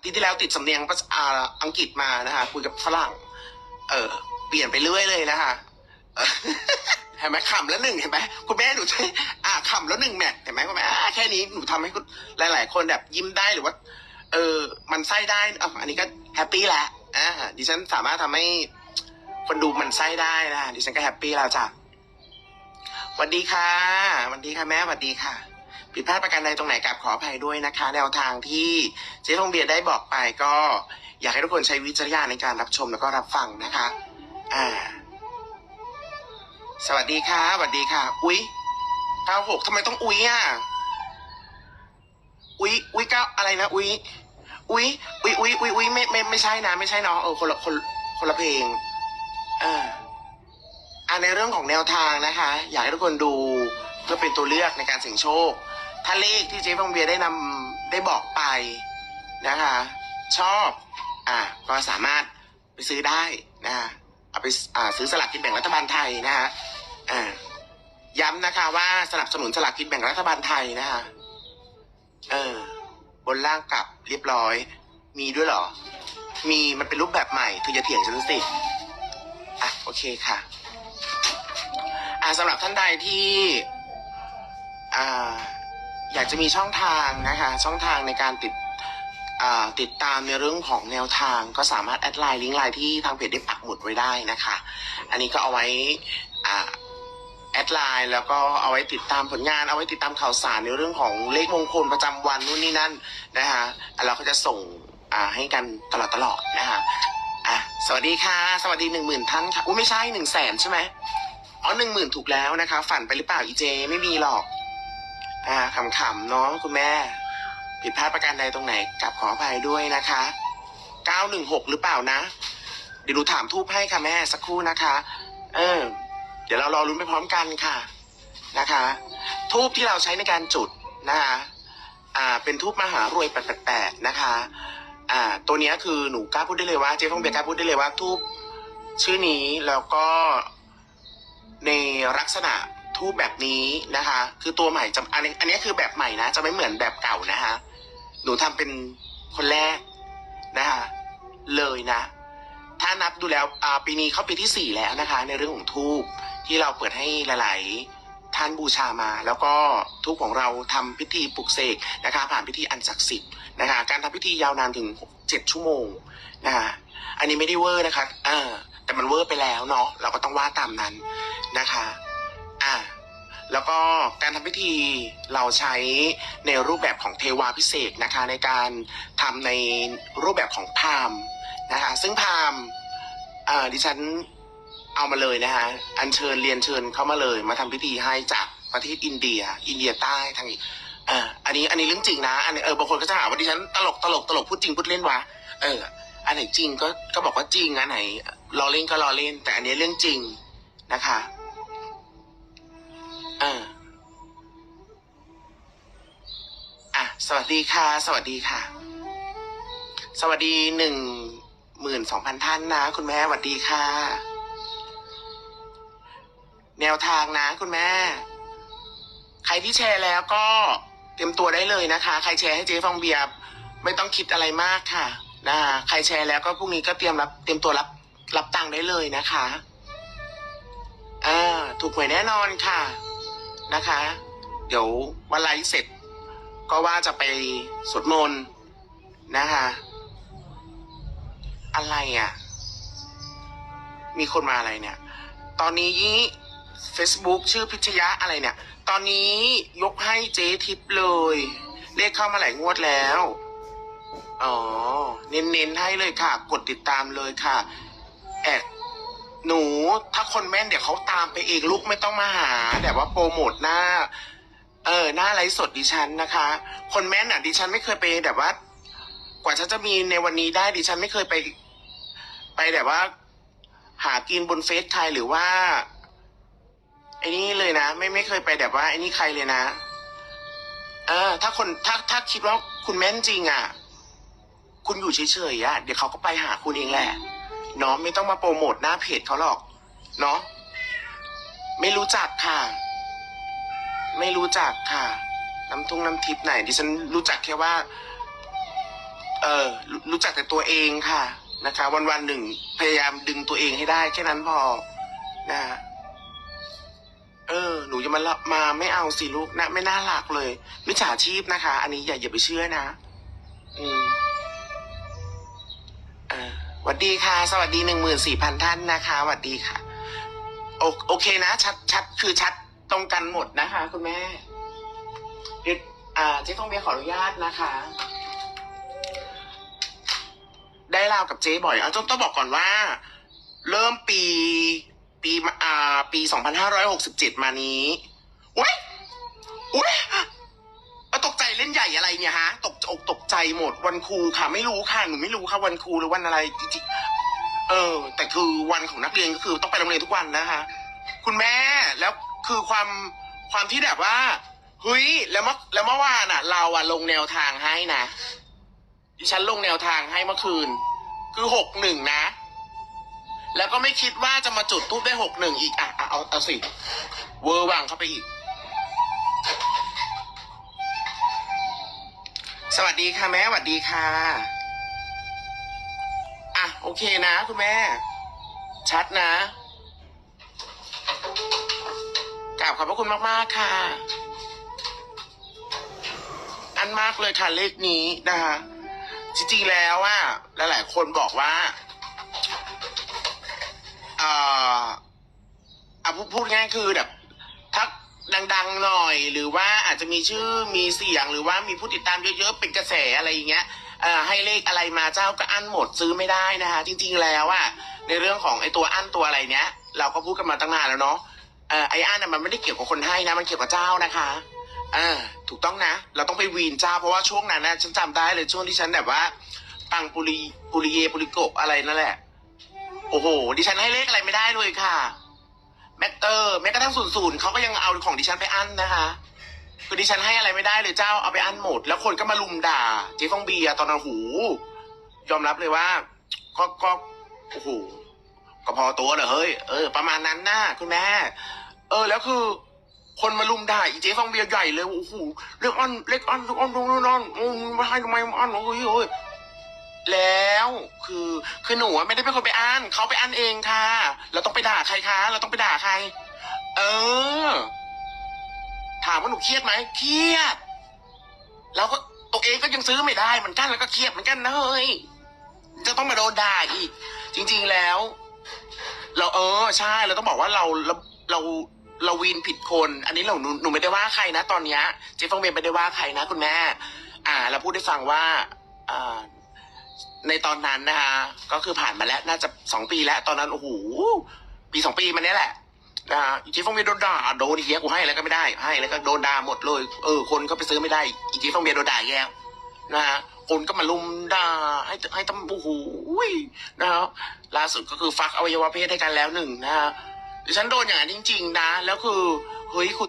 อาทิตย์ที่แล้วติดสำเนียงภาษาอังกฤษมานะคะคุยกับฝรั่ง เออ เปลี่ยนไปเรื่อยเลยนะคะเห็นไหมขำแล้วหนึ่งเห็นไหมคุณแม่หนูใช้อ่าขำแล้วหนึ่งแมทเห็นไหมคุณแม่แค่นี้หนูทำให้คุณหลาย ๆ คนแบบยิ้มได้หรือว่า เออ มันไส้ได้อะอันนี้ก็แฮปปี้แล้วอ่าดิฉันสามารถทำให้คนดูมันไส้ได้นะดิฉันก็แฮปปี้แล้วจ้ะสวัสดีค่ะสวัสดีค่ะแม่สวัสดีค่ะ ผิดพลาดประการใดตรงไหนกลับขออภัยด้วยนะคะ แนวทางที่เจ๊ทองเบียร์ได้บอกไปก็ อยากให้ทุกคนใช้วิจารณญาณในการรับชมแล้วก็รับฟังนะคะ อ่า สวัสดีค่ะสวัสดีค่ะ อุ๊ยเก้าหกทำไมต้องอุ๊ยอะอุ๊ยอุ๊ยเก้าอะไรนะอุ๊ยอุ๊ยอุ๊ยอุ๊ยอุ๊ยอุ๊ยไม่ไม่ไม่ใช่นะไม่ใช่น้องเออคนละคนคนละเพลงอ่าอ่าในเรื่องของแนวทางนะคะ อยากให้ทุกคนดูเพื่อเป็นตัวเลือกในการเสี่ยงโชค ถ้าเลขที่เจ๊ฟองเบียได้นำได้บอกไปนะคะ ชอบ อ่าก็สามารถไปซื้อได้นะคะเอาไปอ่าซื้อสลากกินแบ่งรัฐบาลไทยนะคะอ่าย้ำนะคะว่าสนับสนุนสลากกินแบ่งรัฐบาลไทยนะคะเออ บนล่างกลับเรียบร้อย มีด้วยเหรอ มีมันเป็นรูปแบบใหม่เธอจะเถียงฉันสิอะโอเคค่ะ อ่าสำหรับท่านใดที่ อ่า อยากจะมีช่องทางนะคะช่องทางในการติดติดตามในเรื่องของแนวทางก็สามารถแอดไลน์ลิงก์ไลน์ที่ทางเพจได้ปักหมุดไว้ได้นะคะ อันนี้ก็เอาไว้แอดไลน์แล้วก็เอาไว้ติดตามผลงานเอาไว้ติดตามข่าวสารในเรื่องของเลขมงคลประจำวันนู่นนี่นั่นนะคะเราก็จะส่งให้กันตลอดตลอดนะคะอะสวัสดีค่ะ สวัสดีหนึ่งหมื่นท่านค่ะอุ้ยไม่ใช่หนึ่งแสนใช่ไหมอ๋อหนึ่งหมื่นถูกแล้วนะคะ ฝันไปหรือเปล่าอีเจ ไม่มีหรอก อ่าขำๆเนาะคุณแม่ ผิดพลาดประการใดตรงไหนกลับขออภัยด้วยนะคะเก้าหรือเปล่านะ เดี๋ยวดูถามทูบให้ค่ะแม่สักครู่นะคะ เออ เดี๋ยวเรารอรุ้นไปพร้อมกันค่ะนะคะ ทูบที่เราใช้ในการจุดนะคะอ่าเป็นทูบมหารวยแปดๆนะคะอ่าตัวนี้คือหนูกล้าพูดได้เลยว่าเจ๊ฟองเบียกล้าพูดได้เลยว่าทูบชื่อนี้แล้วก็ในลักษณะ ทูบแบบนี้นะคะ คือตัวใหม่จะอันนี้อันนี้คือแบบใหม่นะ จะไม่เหมือนแบบเก่านะคะ หนูทำเป็นคนแรกนะคะ เลยนะ ถ้านับดูแล้วปีนี้เข้าปีที่สี่แล้วนะคะ ในเรื่องของทูบที่เราเปิดให้หลาย ๆ ท่านบูชามา แล้วก็ทูบของเราทำพิธีปลุกเสกนะคะ ผ่านพิธีอันศักดิ์สิทธิ์นะคะ การทำพิธียาวนานถึงเจ็ดชั่วโมงนะคะอันนี้ไม่ได้เวอร์นะคะเออแต่มันเวอร์ไปแล้วเนาะเราก็ต้องว่าตามนั้นนะคะ อ่าแล้วก็การทำพิธีเราใช้ในรูปแบบของเทวาพิเศษนะคะในการทำในรูปแบบของพามนะคะซึ่งพามดิฉันเอามาเลยนะคะอัญเชิญเรียนเชิญเข้ามาเลยมาทำพิธีให้จากประเทศอินเดีย อินเดียใต้ทางอันนี้อันนี้เรื่องจริงนะอันนี้เออบางคนก็จะหาว่าดิฉันตลกตลกตลกพูดจริงพูดเล่นวะเอออันไหนจริงก็ก็บอกว่าจริงอันไหนล้อเล่นก็ล้อเล่น แต่อันนี้เรื่องจริงนะคะ สวัสดีค่ะ สวัสดีค่ะ สวัสดีหนึ่งหมื่นสองพันท่านนะ คุณแม่สวัสดีค่ะ แนวทางนะ คุณแม่ ใครที่แชร์แล้วก็เตรียมตัวได้เลยนะคะ ใครแชร์ให้เจ๊ฟองเบียร์ไม่ต้องคิดอะไรมากค่ะนะใครแชร์แล้วก็พรุ่งนี้ก็เตรียมรับเตรียมตัวรับรับตังค์ได้เลยนะคะอ่าถูกหวยแน่นอนค่ะนะคะ เดี๋ยววันไลฟ์เสร็จ ก็ว่าจะไปสวดมนต์นะคะอะไรอะ มีคนมาอะไรเนี่ย ตอนนี้ Facebook ชื่อพิชยะอะไรเนี่ย ตอนนี้ยกให้เจ๊ทิปเลย เลขเข้ามาหลายงวดแล้ว อ๋อ เน้นๆให้เลยค่ะ กดติดตามเลยค่ะ แอดหนูถ้าคนแม่นเดี๋ยวเขาตามไปเองลูกไม่ต้องมาหา แบบว่าโปรโมทหน้า เออหน้าไลฟ์สดดิฉันนะคะ คนแม่นอะดิฉันไม่เคยไปแบบว่า กว่าฉันจะมีในวันนี้ได้ดิฉันไม่เคยไป ไปแบบว่า หากินบนเฟซใครหรือว่าไอ้นี่เลยนะไม่ไม่เคยไปแบบว่าไอ้นี่ใครเลยนะเออ ถ้าคนถ้าถ้าคิดว่าคุณแม่นจริงอะ คุณอยู่เฉยๆอะเดี๋ยวเขาก็ไปหาคุณเองแหละเนาะไม่ต้องมาโปรโมทหน้าเพจเขาหรอก เนาะไม่รู้จักค่ะ ไม่รู้จักค่ะ น้ำทุ่งน้ำทิพย์ไหนดิฉันรู้จักแค่ว่า เออรู้จักแต่ตัวเองค่ะนะคะ วันวันหนึ่งพยายามดึงตัวเองให้ได้ แค่นั้นพอนะเออ หนูจะมาละมาไม่เอาสิลูกนะไม่น่ารักเลยมิจฉาชีพนะคะ อันนี้อย่าอย่าไปเชื่อนะ อืมเออสวัสดีค่ะ สวัสดีหนึ่งหมื่นสี่พันท่านนะคะสวัสดีค่ะ โอโอเคนะ ชัดชัดคือชัด ตรงกันหมดนะคะ คุณแม่เดี๋ยวอ่าเจ๊ทองเบียร์ขออนุญาตนะคะ ได้ลาวกับเจ๊บ่อยเอาต้องต้องบอกก่อนว่า เริ่มปีปีอ่าปีสองพันห้าร้อยหกสิบเจ็ดมานี้อุ้ยอุ้ยตกใจเล่นใหญ่อะไรเนี่ยฮะ ตกอกตกใจหมดวันครูค่ะ ไม่รู้ค่ะหนูไม่รู้ค่ะวันครูหรือวันอะไรจริงเออ แต่คือวันของนักเรียนก็คือต้องไปโรงเรียนทุกวันนะคะ คุณแม่แล้ว คือความความที่แบบว่าเฮ้ยแล้วเมื่อแล้วเมื่อวานอะ เราอะลงแนวทางให้นะดิฉันลงแนวทางให้เมื่อคืน คือหกหนึ่งนะ แล้วก็ไม่คิดว่าจะมาจุดทูบได้หกหนึ่งอีกอะอะเอาเอาสิ เวอร์วังเข้าไปอีก สวัสดีค่ะแม่สวัสดีค่ะ อะ โอเคนะคุณแม่ ชัดนะ ราบขอบพระคุณมาก ๆ ค่ะ อันมากเลยค่ะเลขนี้นะคะ จริง ๆ แล้วอะหลาย ๆ คนบอกว่าเอ่ออะพูดพูดง่ายๆคือแบบถ้าดัง ๆ หน่อย หรือว่าอาจจะมีชื่อมีเสียงหรือว่ามีผู้ติดตามเยอะๆเป็นกระแสอะไรอย่างเงี้ยอ่อให้เลขอะไรมาเจ้าก็อั้นหมดซื้อไม่ได้นะคะ จริง ๆ แล้วอะในเรื่องของไอ้ตัวอั้นตัวอะไรเนี้ย เราก็พูดกันมาตั้งนานแล้วเนาะ เออไอ้อั้นน่ะมันไม่ได้เกี่ยวกับคนให้นะ มันเกี่ยวกับเจ้านะคะอ่าถูกต้องนะ เราต้องไปวีนเจ้าเพราะว่าช่วงนั้นนะฉันจำได้เลยช่วงที่ฉันแบบว่า ปังปุริปุริเยปุริโกะอะไรนั่นแหละ โอ้โห ดิฉันให้เลขอะไรไม่ได้เลยค่ะ แมตเตอร์แม้กระทั่งศูนย์ศูนย์เขาก็ยังเอาของดิฉันไปอั้นนะคะคือดิฉันให้อะไรไม่ได้เลยเจ้าเอาไปอั้นหมด แล้วคนก็มาลุมด่า เจ๊ฟองเบียร์ตอนนั้นหู ยอมรับเลยว่า ก็ก็โอ้โหก็พอตัวเหรอเฮ้ยเออประมาณนั้นนะคุณแม่ เออ แล้วคือคนมาลุมด่าอีเจ๊ฟองเบียร์ใหญ่เลยโอ้โหเล็กอันเล็กอันเล็กอันตรงนั้นอันอืมไม่ให้ทำไมมันอันโอ้ยโอ้ยแล้วคือคือหนูไม่ได้เป็นคนไปอ่านเขาไปอ่านเองค่ะ เราต้องไปด่าใครคะเราต้องไปด่าใคร เออ ถามว่าหนูเครียดไหมเครียด แล้วก็ตัวเองก็ยังซื้อไม่ได้เหมือนกันแล้วก็เครียดเหมือนกันนะเฮ้ยจะต้องมาโดนด่าอีกจริง ๆแล้ว เราเออใช่เราต้องบอกว่าเราเราเรา เราวีนผิดคน อันนี้เราหนูหนูไม่ได้ว่าใครนะ ตอนเนี้ยเจ๊ฟองเบียนไม่ได้ว่าใครนะ คุณแม่ อ่า เราพูดให้ฟังว่าอ่าในตอนนั้นนะคะก็คือผ่านมาแล้วน่าจะสองปีแล้ว ตอนนั้นโอ้โหปีสองปีมาเนี้ยแหละนะฮะอีจีฟองเบียร์โดนด่าโดนอีเหี้ยกูให้แล้วก็ไม่ได้ ให้แล้วก็โดนด่าหมดเลยเออคนก็ไปซื้อไม่ได้อีจีฟองเบียร์โดนด่าแล้วนะฮะคนก็มาลุมด่าให้ให้ตำโอ้โหนะฮะล่าสุดก็คือฟักอวัยวะเพศให้กันแล้วหนึ่งนะฮะ ดิฉันโดนอย่างนั้นจริง ๆ นะ แล้วคือเฮ้ยคุณ